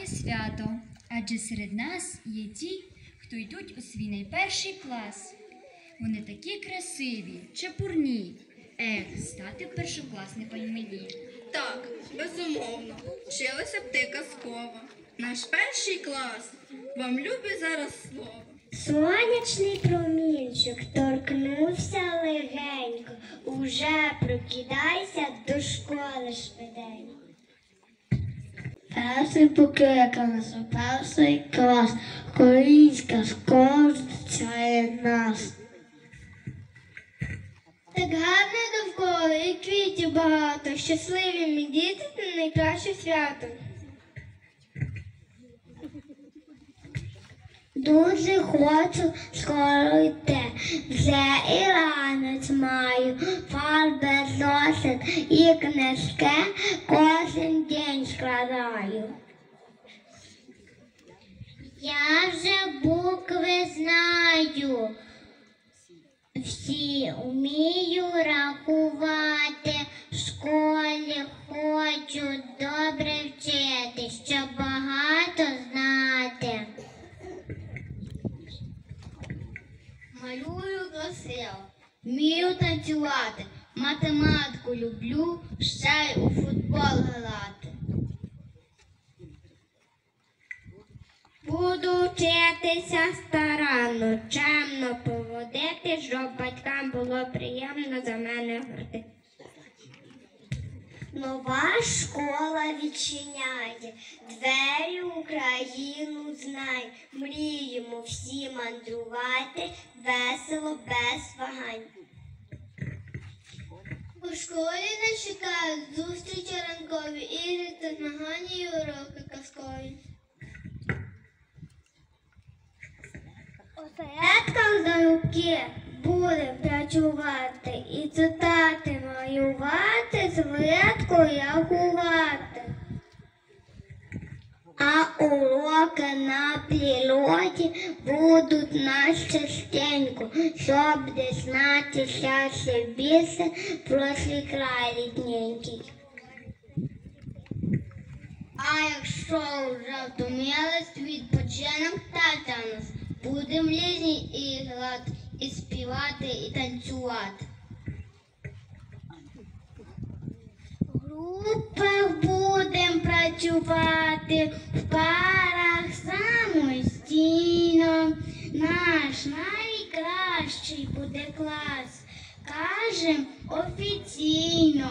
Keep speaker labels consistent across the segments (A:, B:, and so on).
A: наступає свято, адже серед нас є ті, хто йдуть у свій найперший клас. Вони такі красиві, чепурні. Ех, стати першокласником мені.
B: Так, безумовно. Вчилася б ти казково. Наш перший клас. Вам любі зараз слово.
C: Сонячний промінчик торкнувся легенько, уже прокидайся до школи швиденько. Перший покликав нас у перший клас, Українська школа зустрічає нас. Так гарно довкола і квітів багато, щасливі ми діти на найкраще свято. Дуже хочу скоро йти, вже і ранець маю, фарби зосит і книжки кожен день складаю. Я вже букви знаю, всі вмію рахувати, в школі хочу добре вчити, щоб багато знати. Малюю весело, вмію танцювати, математику люблю, ще й у футбол грати. Буду вчитися старанно, чемно поводити, щоб батькам було приємно за мене гордити. Нова школа відчиняє, двері Україну знай. Мріємо всі мандрувати, весело, без вагань. У школі нас чекають зустрічі ранкові, ігри та змагання і уроки казкові. Осередках залюбки буде працювати і цитати малювати, злитку рахувати. А уроки на природі будуть нас частенько, щоб дізнатися більше про свій край. А якщо вже втомились, відпочинок татанус. Будем лізні і грати, і співати, і танцювати. В групах будем працювати, в парах самостійно. Наш найкращий буде клас, кажем офіційно.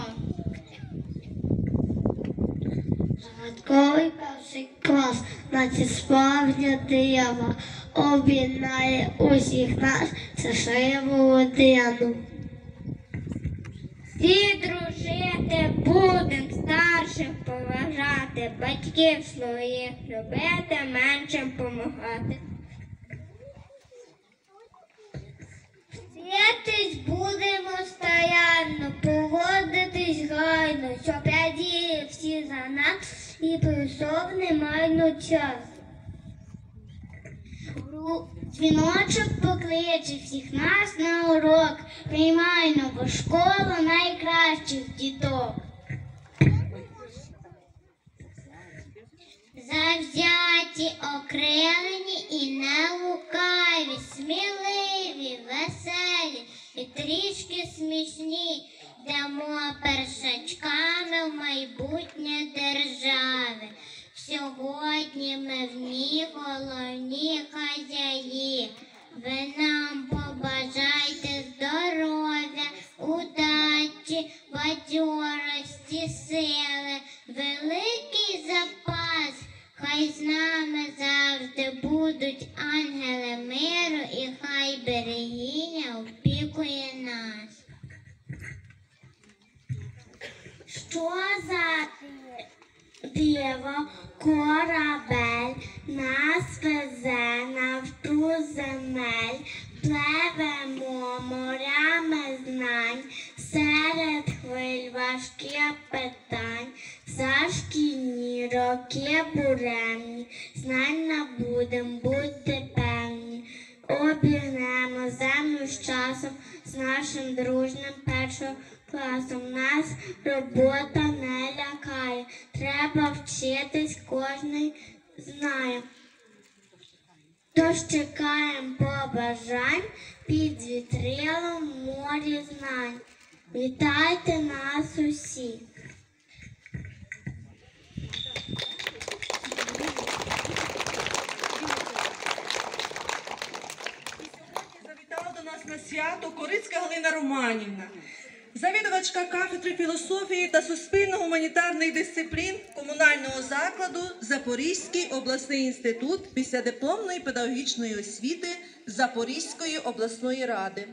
C: Загадковий перший клас, наче справжня диявола, об'єднає усіх нас це шиєву родину. Всі дружити будем старших поважати, батьків своїх любити, меншим помагати. Вчитись будемо стоянно, поводитись гайно, щоб раділи всі за нас і прийшов немайно час. Дзвіночок покличе всіх нас на урок, приймай нову школу найкращих діток. Завзяті, окрилені і нелукаві, сміливі, веселі і трішки смішні, йдемо першачками в майбутнє держави. Сьогодні ми в ній головні хазяї. Ви нам побажайте здоров'я, удачі, бадьорості, сили, великий запас. Хай з нами завжди будуть ангели миру, і хай берегиня опікує нас. Що за диво корабель нас везе навту земель, пливемо морями знань, серед хвиль важких питань, за шкільні роки буремні, знань набудем, будьте певні. Обігнемо землю з часом, з нашим дружним першим класом. Нас робота не лякає. Треба вчитись кожний знаємо. Тож чекаємо побажань під вітрилом морі знань. Вітайте нас усіх!
D: Завітала до нас на свято Корицька Галина Романівна, завідувачка кафедри філософії та суспільно-гуманітарних дисциплін комунального закладу Запорізький обласний інститут післядипломної педагогічної освіти Запорізької обласної ради,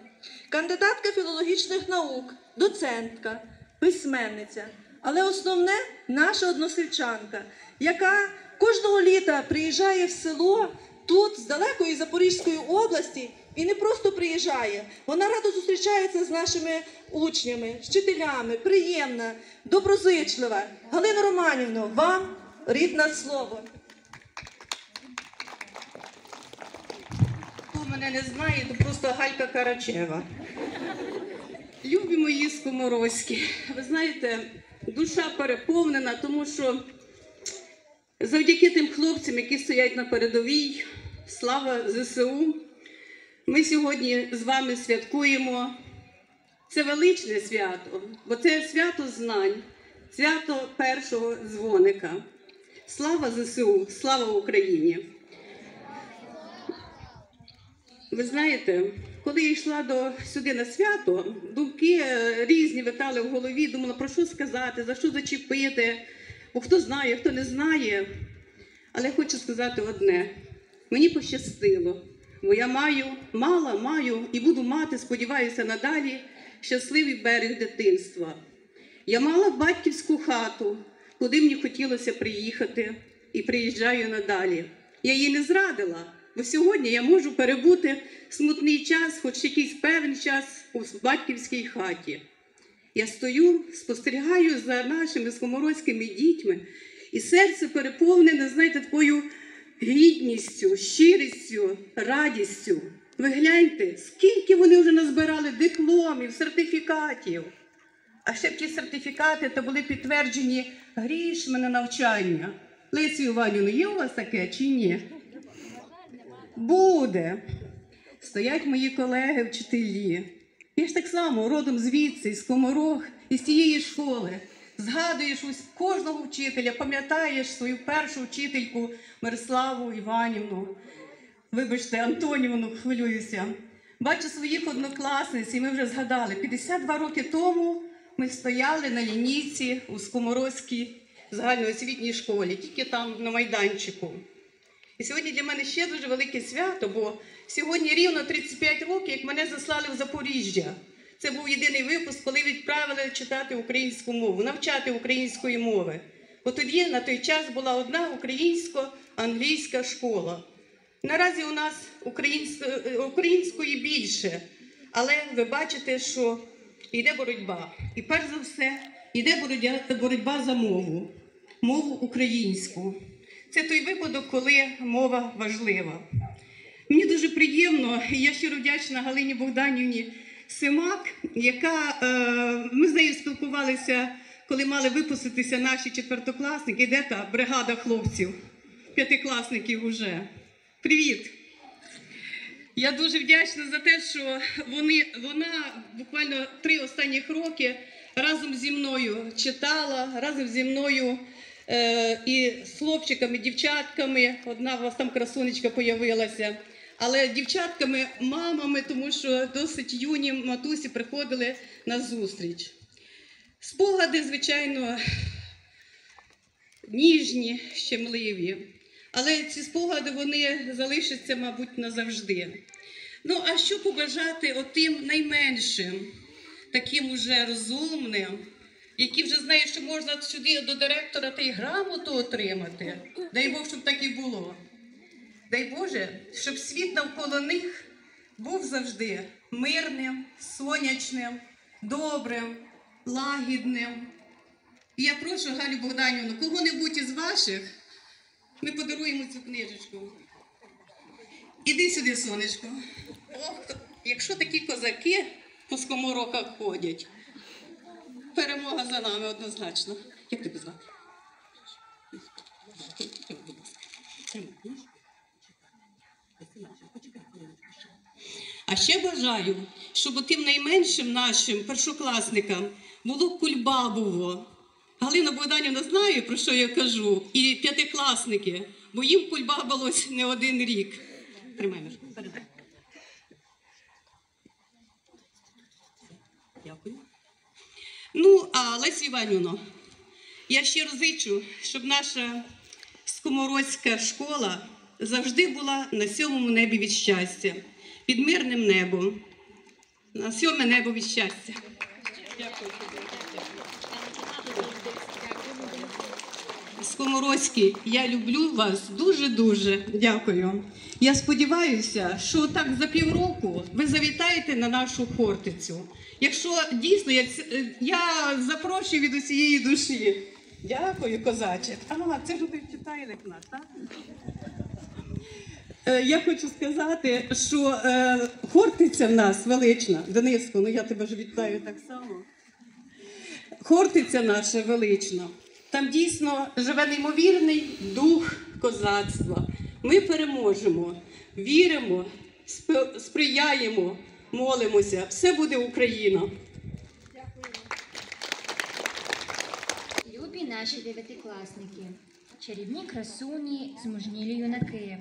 D: кандидатка філологічних наук, доцентка, письменниця, але основне наша односельчанка, яка кожного літа приїжджає в село тут, з далекої Запорізької області, і не просто приїжджає, вона радо зустрічається з нашими учнями, вчителями, приємна, доброзичлива. Галина Романівна, вам рідне слово.
E: Хто мене не знає, то просто Галька Карачева. Любі мої скоморозькі, ви знаєте, душа переповнена, тому що завдяки тим хлопцям, які стоять на передовій, слава ЗСУ, ми сьогодні з вами святкуємо це величне свято, бо це свято знань, свято першого дзвоника. Слава ЗСУ, слава Україні! Ви знаєте, коли я йшла до сюди на свято, думки е, різні витали в голові, думала, про що сказати, за що зачепити, бо хто знає, хто не знає. Але хочу сказати одне: мені пощастило, бо я маю, мала, маю і буду мати, сподіваюся, надалі щасливий берег дитинства. Я мала батьківську хату, куди мені хотілося приїхати, і приїжджаю надалі. Я її не зрадила, бо сьогодні я можу перебути смутний час, хоч якийсь певний час у батьківській хаті. Я стою, спостерігаю за нашими скоморозькими дітьми, і серце переповнене, знаєте, такою гідністю, щирістю, радістю. Ви гляньте, скільки вони вже назбирали дипломів, сертифікатів. А ще б ті сертифікати то були підтверджені грішми на навчання. Лесі Іванівна, є у вас таке чи ні? Буде. Стоять мої колеги, вчителі. Я ж так само родом звідси, з коморог, із тієї школи. Згадуєш кожного вчителя, пам'ятаєш свою першу вчительку Мирославу Іванівну. Вибачте, Антонівну, хвилююся. Бачу своїх однокласниць, і ми вже згадали, 52 роки тому ми стояли на лінійці у Скоморозькій загальноосвітній школі, тільки там на майданчику. І сьогодні для мене ще дуже велике свято, бо сьогодні рівно 35 років, як мене заслали в Запоріжжя. Це був єдиний випуск, коли відправили читати українську мову, навчати української мови. Бо тоді на той час була одна українсько-англійська школа. Наразі у нас української більше, але ви бачите, що йде боротьба. І перш за все йде боротьба за мову, мову українську. Це той випадок, коли мова важлива. Мені дуже приємно, і я щиро вдячна Галині Богданівні Симак, яка е, ми з нею спілкувалися, коли мали випуститися наші четвертокласники. Де та бригада хлопців, п'ятикласників уже. Привіт! Я дуже вдячна за те, що вони, вона буквально три останніх роки разом зі мною читала, разом зі мною е, і з хлопчиками, дівчатками. Одна у вас там красунечка появилася. Але дівчатками, мамами, тому що досить юні матусі приходили на зустріч. Спогади, звичайно, ніжні, щемливі. Але ці спогади вони залишаться, мабуть, назавжди. Ну, а що побажати отим найменшим, таким уже розумним, які вже знають, що можна сюди до директора та й грамоту отримати. Дай Бог, щоб так і було. Дай Боже, щоб світ навколо них був завжди мирним, сонячним, добрим, лагідним. І я прошу Галю Богданівну, кого-небудь із ваших, ми подаруємо цю книжечку. Іди сюди, сонечко. Ох, якщо такі козаки по скомороках ходять, перемога за нами однозначно. Як тебе звати? Будь А ще бажаю, щоб тим найменшим нашим першокласникам було кульбабово. Галина Богданівна знає, про що я кажу, і п'ятикласники, бо їм кульбабилось не один рік. Тримай Мишко. Дякую. Ну, а Лесі Іванівно, я щиро зичу, щоб наша скоморозька школа завжди була на сьомому небі від щастя, під мирним небом, на сьоме небо від щастя. Дякую. Скоморозькі, я люблю вас дуже-дуже. Дякую. Я сподіваюся, що так за півроку ви завітаєте на нашу хортицю. Якщо дійсно я, я запрошую від усієї душі. Дякую, козаче. Ага, це ж ти читальник наш, так? Е, Я хочу сказати, що е, хортиця в нас велична. Дениско, ну я тебе ж вітаю так само. Хортиця наша велична. Там дійсно живе неймовірний дух козацтва. Ми переможемо, віримо, сприяємо, молимося. Все буде Україна.
B: Любі наші дев'ятикласники, чарівні красуні, змужнілі юнаки.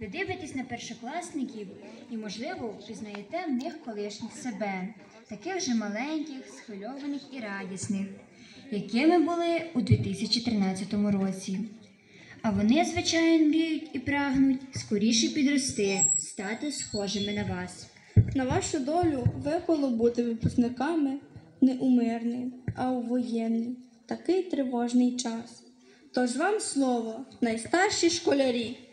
B: Ви дивитесь на першокласників і, можливо, впізнаєте в них колишніх себе, таких же маленьких, схвильованих і радісних, якими були у 2013 році. А вони, звичайно, мріють і прагнуть скоріше підрости, стати схожими на вас.
F: На вашу долю випало бути випускниками не у мирний, а у воєнний, такий тривожний час. Тож вам слово, найстарші школярі.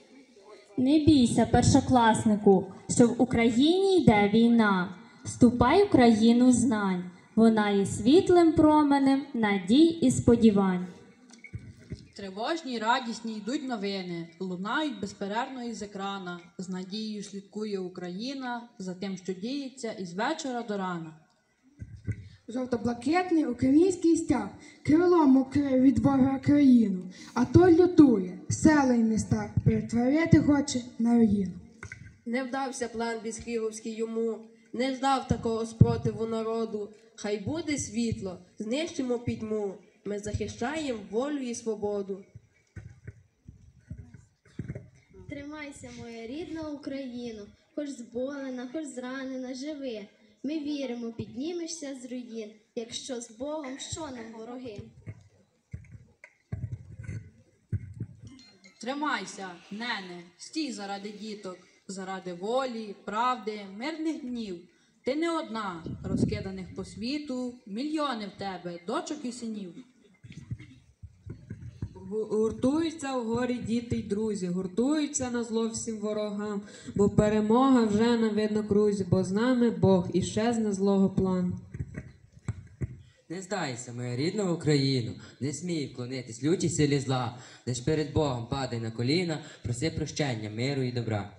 G: Не бійся, першокласнику, що в Україні йде війна. Ступай в країну знань. Вона є світлим променем надій і сподівань.
H: Тривожні й радісні йдуть новини, лунають безперервно із екрана. З надією слідкує Україна за тим, що діється із вечора до рана.
I: Жовто-блакитний український стяг крилом укрив від ворога країну, а той лютує, села й міста перетворити хоче на руїну.
J: Не вдався план Біскіговський йому, не ждав такого спротиву народу. Хай буде світло, знищимо підьму. Ми захищаємо волю і свободу.
K: Тримайся, моя рідна Україно, хоч зболена, хоч зранена, живи. Ми віримо, піднімешся з руїн, якщо з Богом, що нам вороги.
H: Тримайся, нене, стій заради діток, заради волі, правди, мирних днів. Ти не одна, розкиданих по світу, мільйони в тебе, дочок і синів.
L: Гуртуються в горі діти й друзі, гуртуються на зло всім ворогам, бо перемога вже на виднокрузі, бо з нами Бог і щезне злого план.
M: Не здайся, моя рідна Україно, не смій вклонитись лютій силі зла, лиш перед Богом падай на коліна, проси прощення, миру і добра.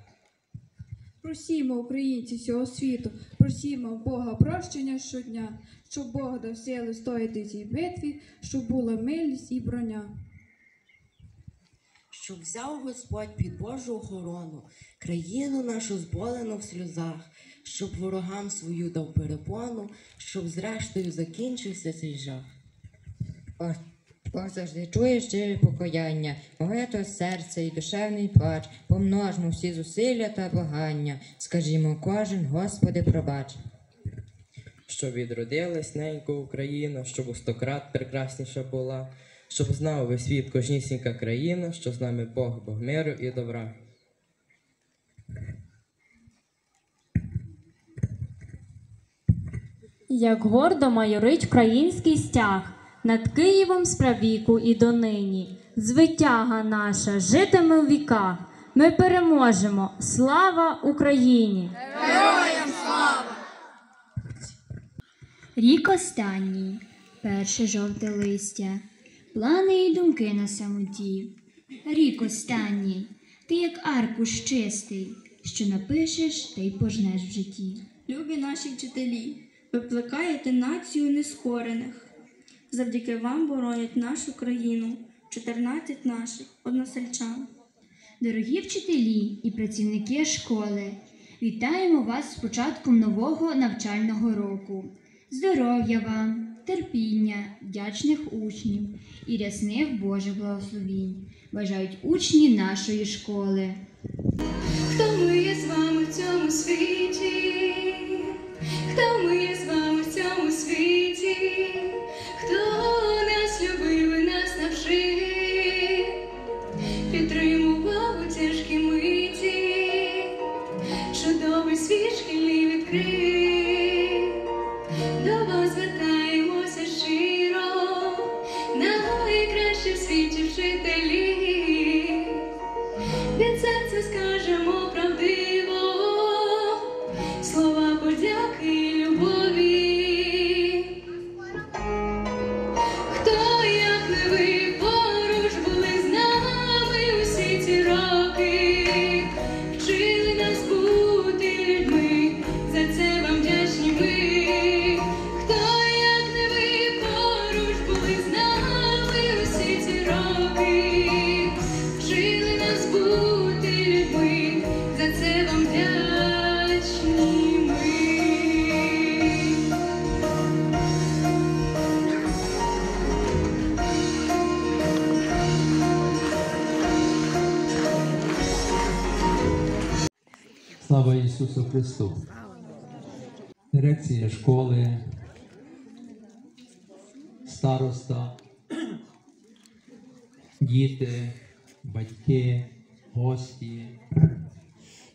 I: Просімо, українці всього світу, просімо в Бога прощення щодня, щоб Бог дав сили стояти цій битві, щоб була милість і броня.
J: Щоб взяв Господь під Божу охорону, країну нашу зболену в сльозах, щоб ворогам свою дав перепону, щоб зрештою закінчився цей жах.
N: Бог завжди чує щирі покаяння, багато серця і душевний плач, помножмо всі зусилля та благання, скажімо кожен, Господи, пробач.
M: Щоб відродилась ненька Україна, щоб у стократ прекрасніша була, щоб знав весь світ кожнісінька країна, що з нами Бог, Бог миру і добра.
G: Як гордо майорить український стяг, над Києвом справіку і донині. Звитяга наша житиме в віках. Ми переможемо. Слава Україні! Героям слава!
B: Рік останній, перше жовте листя, плани і думки на самоті. Рік останній, ти як аркуш чистий, що напишеш та й пожнеш в житті.
F: Любі наші вчителі, ви плекаєте націю нескорених. Завдяки вам боронять нашу країну 14 наших односельчан.
B: Дорогі вчителі і працівники школи, вітаємо вас з початком нового навчального року. Здоров'я вам, терпіння, вдячних учнів і рясних Божих благословінь бажають учні нашої школи.
F: Хто ми є з вами в цьому світі? Світі вчителі.
O: Слава Ісусу Христу! Дирекція школи, староста, діти, батьки, гості.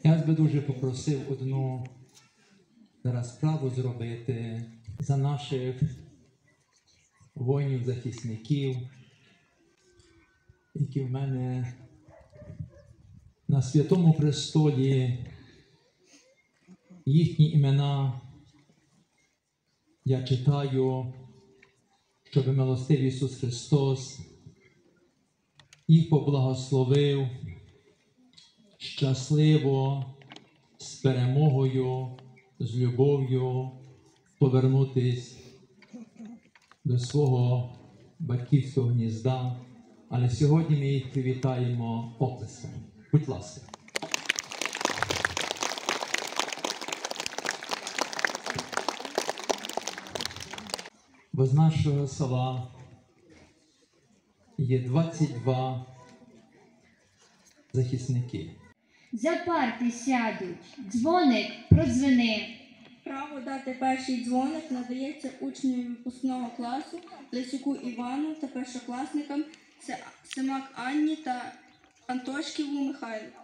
O: Я би дуже попросив одну зараз справу зробити за наших воїнів-захисників, які в мене на святому престолі їхні імена я читаю, щоб милостивий Ісус Христос їх поблагословив щасливо, з перемогою, з любов'ю повернутись до свого батьківського гнізда. Але сьогодні ми їх привітаємо оплеском. Будь ласка. Бо з нашого села є 22 захисники.
B: За парти сядуть, дзвоник продзвени.
P: Право дати перший дзвоник надається учневі випускного класу Лисюку Івану та першокласникам Семак Анні та Антошківу Михайлу.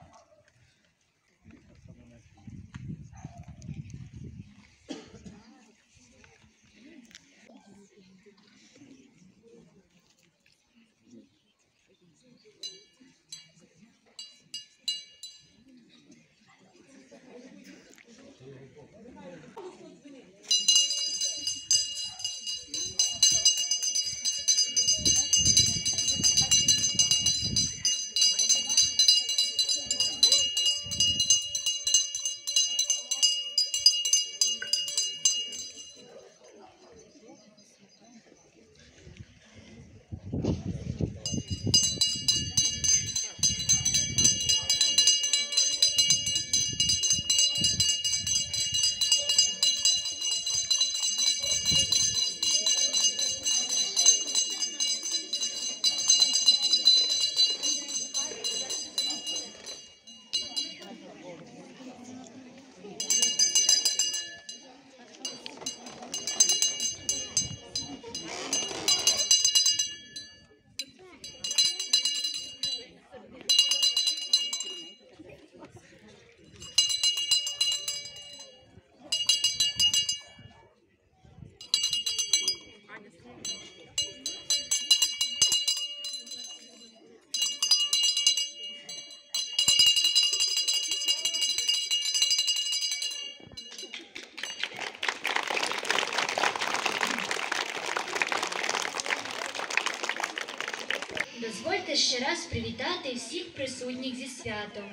B: привітати всіх присутніх зі святом.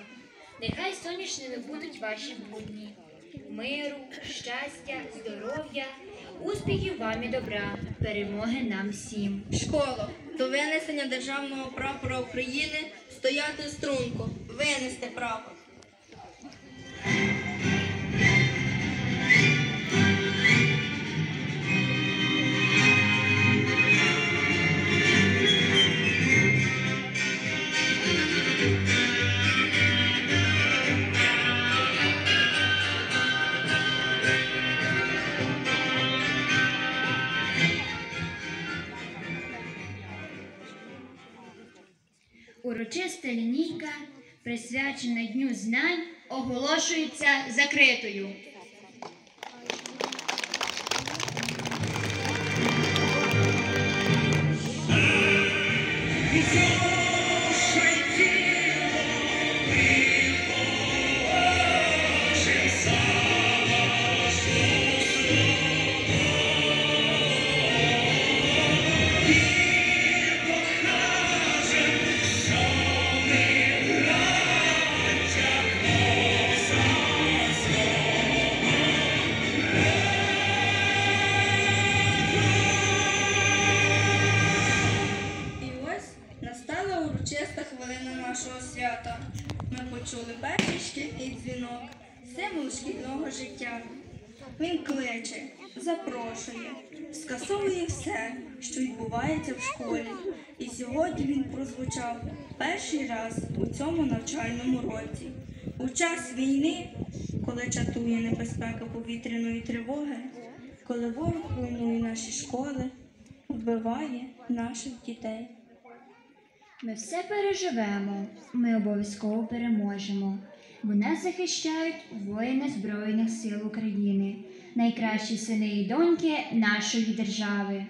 B: Нехай сонячними будуть ваші будні, миру, щастя, здоров'я, успіхів вам і добра, перемоги нам всім.
Q: Школа до винесення державного прапора України стояти струнко,
B: винести прапор.
A: знань оголошується закритою.
B: коли ворог руйнує наші школи, вбиває наших дітей.
A: Ми все переживемо, ми обов'язково переможемо, бо нас захищають воїни Збройних сил України, найкращі сини і доньки нашої держави.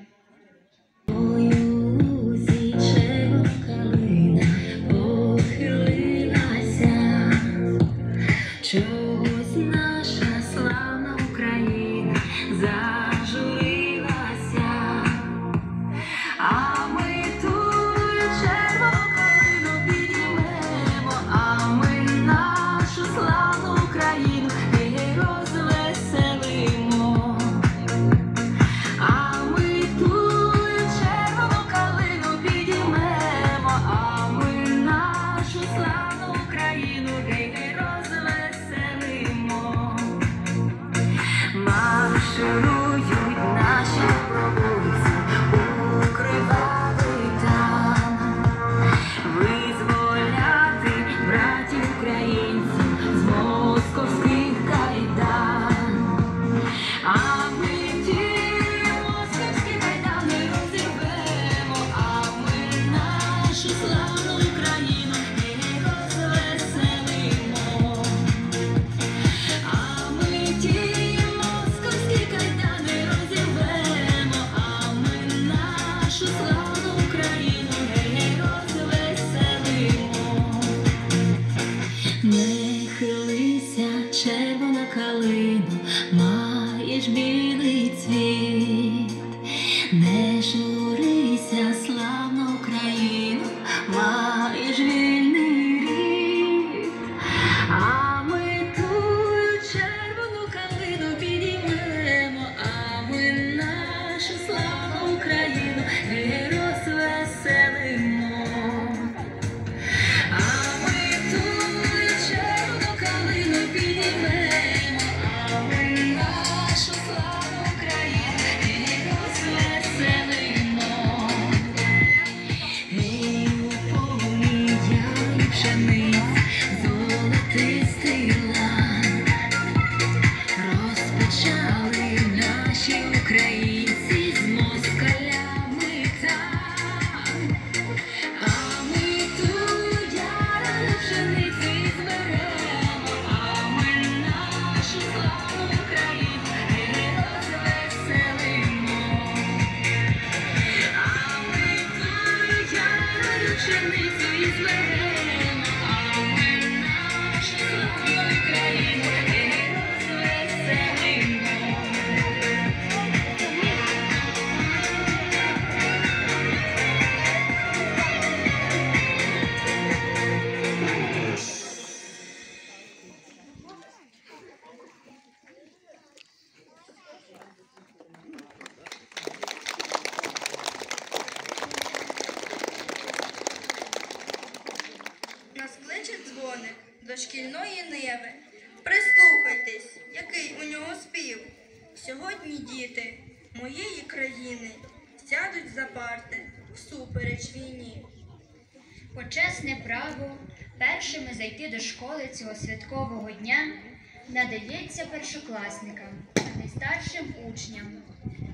B: надається першокласникам та найстаршим учням,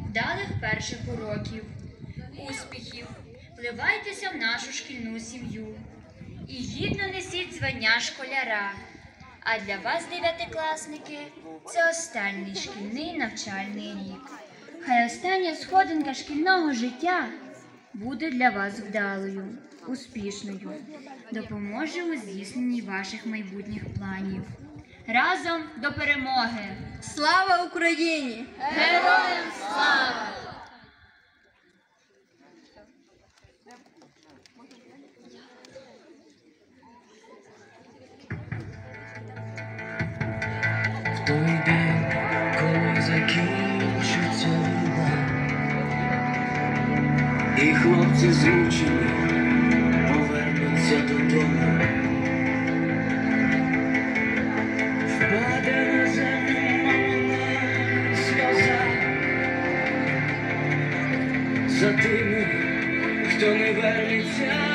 B: вдалих перших уроків, успіхів. Вливайтеся в нашу шкільну сім'ю і гідно несіть звання школяра. А для вас, дев'ятикласники, це останній шкільний навчальний рік. Хай остання сходинка шкільного життя буде для вас вдалою, успішною, допоможе у здійсненні ваших майбутніх планів. Разом до перемоги!
F: Слава Україні!
B: Героям слава!
R: В той день, коли закінчиться і хлопці зручені повернуться додому.
S: Don't ever return